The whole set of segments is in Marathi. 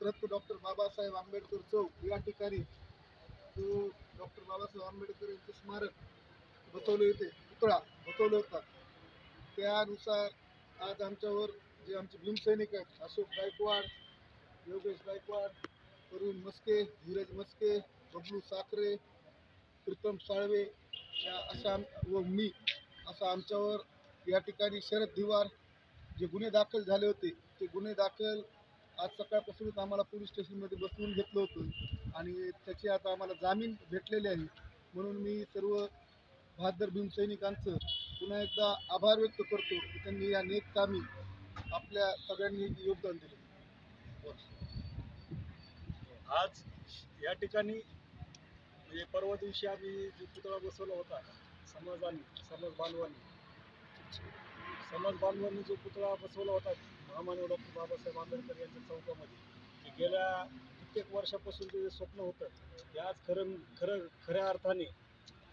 भारतरत्न डॉक्टर बाबासाहेब आंबेडकर चौक या ठिकाणी जो डॉक्टर बाबासाहेब आंबेडकर यांचे स्मारक बसवले होते पुतळा बसवला होता. त्यानुसार आज आमच्यावर जे आमचे भीमसैनिक आहेत अशोक गायकवाड योगेश गायकवाड वरुण मस्के धीरज मस्के बबलू साखरे प्रीतम साळवे या अशा व मी असा आमच्यावर या ठिकाणी शरद दिवार जे गुन्हे दाखल झाले होते ते गुन्हे दाखल आज सकाळपासूनच आम्हाला पोलीस स्टेशनमध्ये बसवून घेतलं होतं आणि त्याची आता आम्हाला जामीन भेटलेले आहे. म्हणून मी सर्व बहादर भीमसैनिकांचं पुन्हा एकदा आभार व्यक्त करतो की त्यांनी या नेक कामी आपल्या सगळ्यांनी योगदान दिले. आज या ठिकाणी म्हणजे परवा दिवशी आम्ही जो पुतळा बसवला होता समाजाने समाज बांधवांनी समाज बांधवांनी जो पुतळा बसवला होता महामानव डॉक्टर बाबासाहेब आंबेडकर यांच्या चौकामध्ये गेल्या कित्येक वर्षापासून ते जे स्वप्न होतं ते आज खरं खरं खऱ्या अर्थाने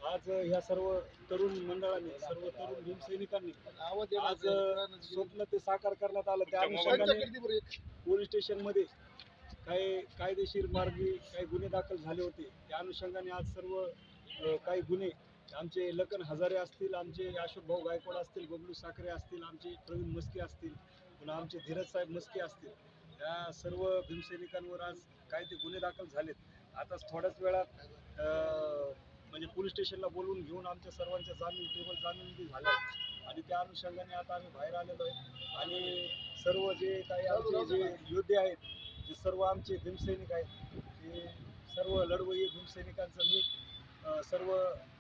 आज ह्या सर्व तरुण मंडळाने सर्व तरुण भीमसैनिकांनी आवाज आज स्वप्न ते साकार करण्यात आलं. त्या अनुषंगाने पोलीस स्टेशनमध्ये काही कायदेशीर मार्गी काही गुन्हे दाखल झाले होते त्या अनुषंगाने आज सर्व काही गुन्हे आमचे लखन हजारे असतील आमचे अशोक भाऊ गायकवाड असतील बबलू साखरे असतील आमचे प्रवीण मस्के असतील पुन्हा आमचे धीरज साहेब मस्के असतील. या सर्व भीमसैनिकांवर आज काही ते गुन्हे दाखल झालेत. आता थोड्याच वेळात म्हणजे पोलीस स्टेशनला बोलवून घेऊन आमच्या सर्वांच्या जामीन टेबल जामीन झाल्या आणि त्या अनुषंगाने आता आम्ही बाहेर आलेलो आहे. आणि सर्व जे काही आमचे जे योद्धे आहेत जे सर्व आमचे भीमसैनिक आहेत ते सर्व लढवय्ये भीमसैनिकांचं मी सर्व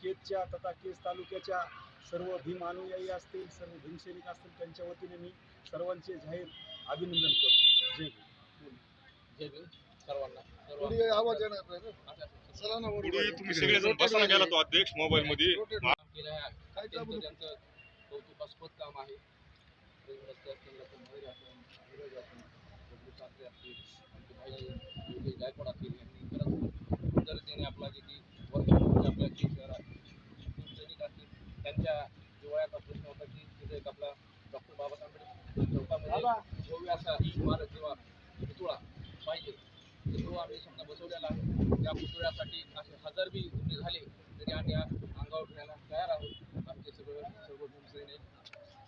केजच्या तथा केज तालुक्याच्या सर्व भीम अनुयायी असतील सर्व भीमसैनिक असतील त्यांच्या वतीने मी सर्वांचे जाहीर अभिनंदन करतो. जय भीम. जय भीम. सर्वांना आवाज तुम्ही सगळेजण बसायला गेला तो अध्यक्ष मोबाईल मध्ये त्यांचं कौतुकास्पद काम आहे. असतील गायकवाड यांनी खरंच आपला जे की वर्षामध्ये आपल्या जे सैनिक असतील त्यांच्या जिवाळ्याचा प्रश्न होता की तिथे एक आपला डॉक्टर बाबासाहेब आंबेडकर चौकामध्ये भव्य असा स्मारक किंवा पुतळा पाहिजे तो आम्ही समजा बसवलेला आहे त्या पुतळ्यासाठी असे हजार बी गुन्हे झाले तरी आम्ही आ- अंगावर घ्यायला तयार आहोत आमचे सगळं सर्व भीमसैनिक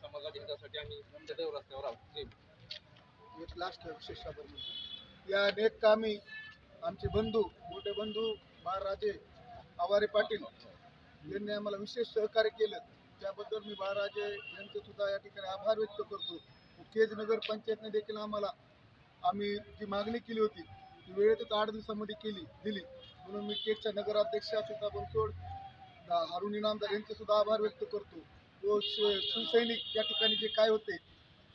समाजाच्या हितासाठी आम्ही सदैव रस्त्यावर आहोत जय एक लास्ट विशेष आभार या नेक कामी आमचे बंधू मोठे बंधू बाळराजे आवारे पाटील यांनी आम्हाला विशेष सहकार्य केलं. त्याबद्दल मी बाळराजे यांचे सुद्धा या ठिकाणी आभार व्यक्त करतो. केज नगर पंचायतने देखील आम्हाला आम्ही जी मागणी केली होती ती वेळेतच आठ दिवसामध्ये केली दिली. म्हणून मी केजच्या नगराध्यक्ष सीता बनसोड दा- इनामदार यांचे सुद्धा आभार व्यक्त करतो. व शिवसैनिक या ठिकाणी जे काय होते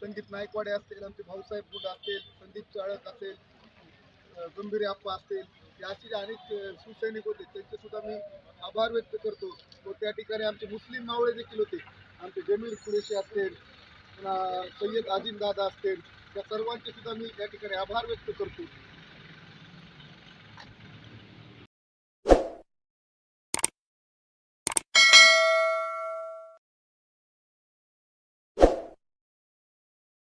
संदीप नायकवाडे असतील आमचे भाऊसाहेब गुड असतील संदीप चाळक असेल गंभीर आप्पा असतील असे जे अनेक सुसैनिक शिवसैनिक होते त्यांचे सुद्धा मी आभार व्यक्त करतो. व त्या ठिकाणी आमचे मुस्लिम मावळे देखील होते. आमचे जमीर कुरेशी असतील सय्यद आजिम दादा असतील त्या सर्वांचे सुद्धा मी त्या ठिकाणी आभार व्यक्त करतो.